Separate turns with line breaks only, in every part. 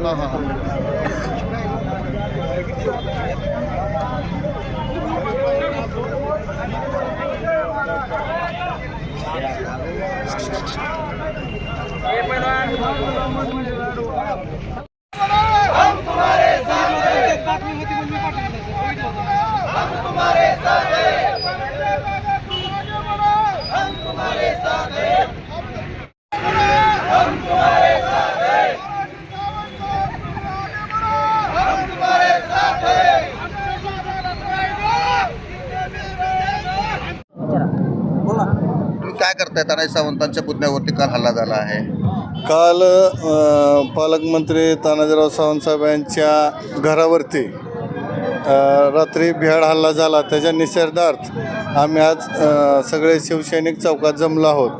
हां हां. हां तुम्ही काय करताय तानाजी सावंतांच्या पुतण्यावरती काल हल्ला झाला आहे?
काल अ, पालकमंत्री तानाजीराव सावंत साहेब यांच्या घरावरती अ, रात्री भ्याड हल्ला झाला. त्याच्या निषेधार्थ आम्ही आज अ, सगळे शिवसैनिक चौकात जमलो आहोत.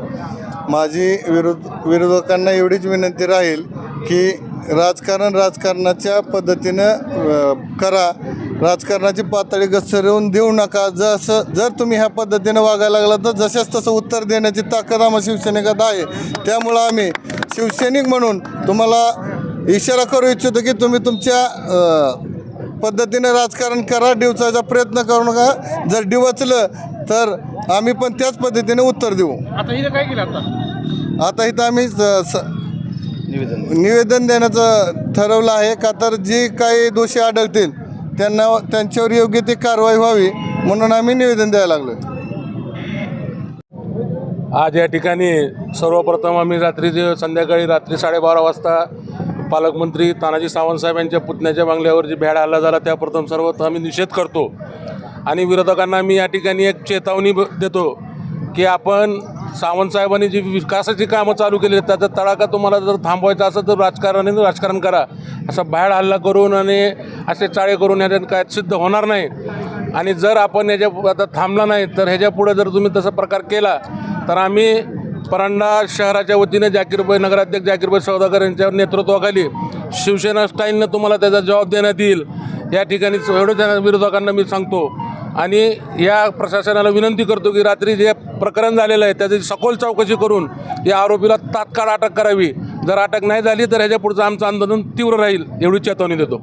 माझी विरोध विरोधकांना एवढीच विनंती राहील की राजकारण राजकारणाच्या पद्धतीनं अ, करा. राजकारणाची पातळी घसरवून देऊ नका. जसं जर तुम्ही ह्या पद्धतीनं वागायला लागला तर जशाच तसं उत्तर देण्याची ताकद आम्हा शिवसैनिकात आहे. त्यामुळं आम्ही शिवसैनिक म्हणून तुम्हाला इशारा करू इच्छितो की तुम्ही तुमच्या पद्धतीनं राजकारण करा डिवचायचा प्रयत्न करू नका. जर डिवचलं तर आम्ही पण त्याच पद्धतीने उत्तर देऊ.
आता इथं काय केलं आता?
आता इथं आम्ही स- निवेदन देण्याचं ठरवलं आहे. का तर जे काही दोषी आढळतील त्यांना त्यांच्यावर योग्य ती कारवाई व्हावी म्हणून आम्ही निवेदन द्यायला लागलो
आज या ठिकाणी सर्वप्रथम आम्ही रात्री संध्याकाळी रात्री साडेबारा वाजता पालकमंत्री तानाजी सावंतसाहेब यांच्या पुतण्याच्या बांगल्यावर जी भ्याड हल्ला झाला त्या प्रथम सर्वत्र आम्ही निषेध करतो. आणि विरोधकांना मी या ठिकाणी एक चेतावणी ब- देतो की आपण सावंतसाहेबांनी जी विकासाची कामं चालू केली आहेत, त्याचा तडाखा तुम्हाला जर थांबवायचा असेल तर राजकारणाने राजकारण करा. असं बाहेर हल्ला करून आणि असे चाळे करून ह्याच्यात काय सिद्ध होणार नाही. आणि जर आपण ह्याच्या आता थांबला नाही तर ह्याच्या पुढे जर तुम्ही तसा प्रकार केला तर आम्ही परांडा शहराच्या वतीने जाकीरबाई नगराध्यक्ष जाकीरबाई सौदागर यांच्या नेतृत्वाखाली शिवसेना स्टाईलनं तुम्हाला त्याचा जबाब देण्यात येईल. या ठिकाणी एवढंच विरोधकांना मी सांगतो आणि या प्रशासनाला विनंती करतो की रात्री जे प्रकरण झालेलं आहे त्याची सखोल चौकशी करून या आरोपीला तात्काळ अटक करावी. जर अटक नाही झाली तर ह्याच्या पुढचं आमचं आंदोलन तीव्र राहील एवढी चेतावणी देतो.